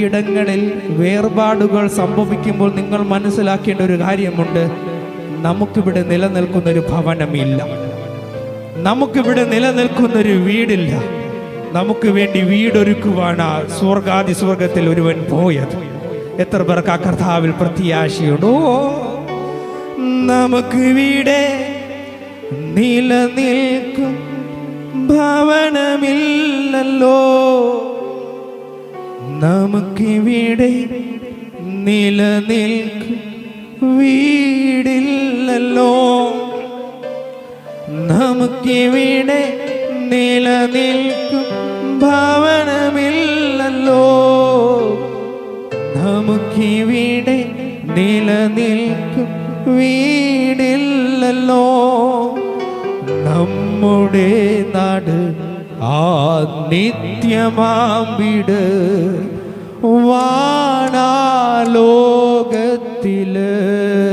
ഇടങ്ങളിൽ വേർപാടുകൾ സംഭവിക്കുമ്പോൾ നിങ്ങൾ മനസ്സിലാക്കേണ്ട ഒരു കാര്യമുണ്ട്. നമുക്കിവിടെ നിലനിൽക്കുന്ന ഒരു ഭവനമില്ല. നമുക്കിവിടെ നിലനിൽക്കുന്ന ഒരു വീടില്ല. നമുക്ക് വേണ്ടി വീടൊരുക്കുവാണ് ആ സ്വർഗാദി സ്വർഗത്തിൽ ഒരുവൻ പോയത്. എത്ര പേർക്ക് ആ കർത്താവിൽ പ്രത്യാശയുണ്ടോ? നമുക്ക് വീടെ നിലനിൽക്കും. നമുക്കിവിടെ നിലനിൽക്കും. വീടില്ലല്ലോ. നമുക്കിവിടെ നിലനിൽക്കും. ഭവനമില്ലല്ലോ. നമുക്കിവിടെ നിലനിൽക്കും. വീടില്ലല്ലോ. നമ്മുടെ നാട് ആ നിത്യമാം വീട്. تلاه